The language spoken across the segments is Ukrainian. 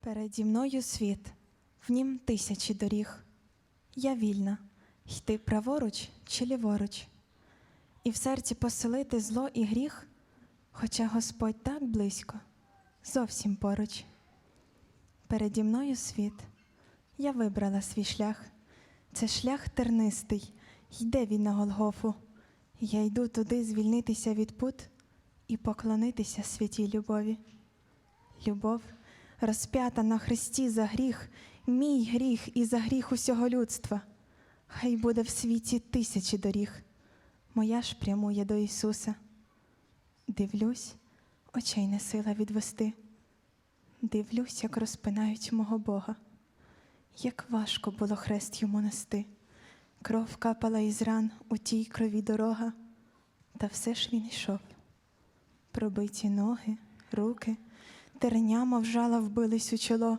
Переді мною світ, в нім тисячі доріг. Я вільна йти праворуч чи ліворуч, і в серці поселити зло і гріх, хоча Господь так близько, зовсім поруч. Переді мною світ, я вибрала свій шлях. Це шлях тернистий, йде він на Голгофу. Я йду туди звільнитися від пут і поклонитися святій любові. Любов розп'ята на Христі за гріх, мій гріх і за гріх усього людства. Хай буде в світі тисячі доріг, моя ж прямує до Ісуса. Дивлюсь, очей не сила відвести. Дивлюсь, як розпинають мого Бога. Як важко було хрест йому нести. Кров капала із ран у тій крові дорога, та все ж він йшов. Пробиті ноги, руки, терня, мов жала вбились у чоло.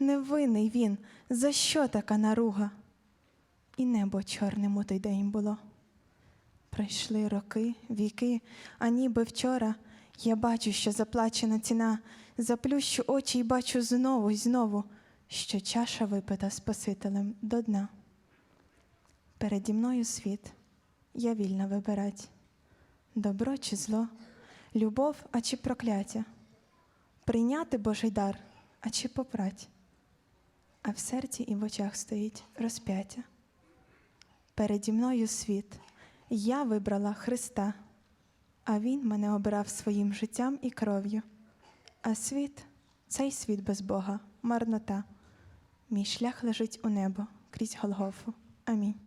Невинний він, за що така наруга? І небо чорним у той день було. Пройшли роки, віки, а ніби вчора я бачу, що заплачена ціна, заплющу очі й бачу знову й знову, що чаша випита Спасителем до дна. Переді мною світ, я вільна вибирать, добро чи зло, любов, а чи прокляття, прийняти Божий дар, а чи попрать, а в серці і в очах стоїть розп'яття. Переді мною світ, я вибрала Христа, а Він мене обрав своїм життям і кров'ю. А світ, цей світ без Бога, марнота. Мій шлях лежить у небо крізь Голгофу. Амінь.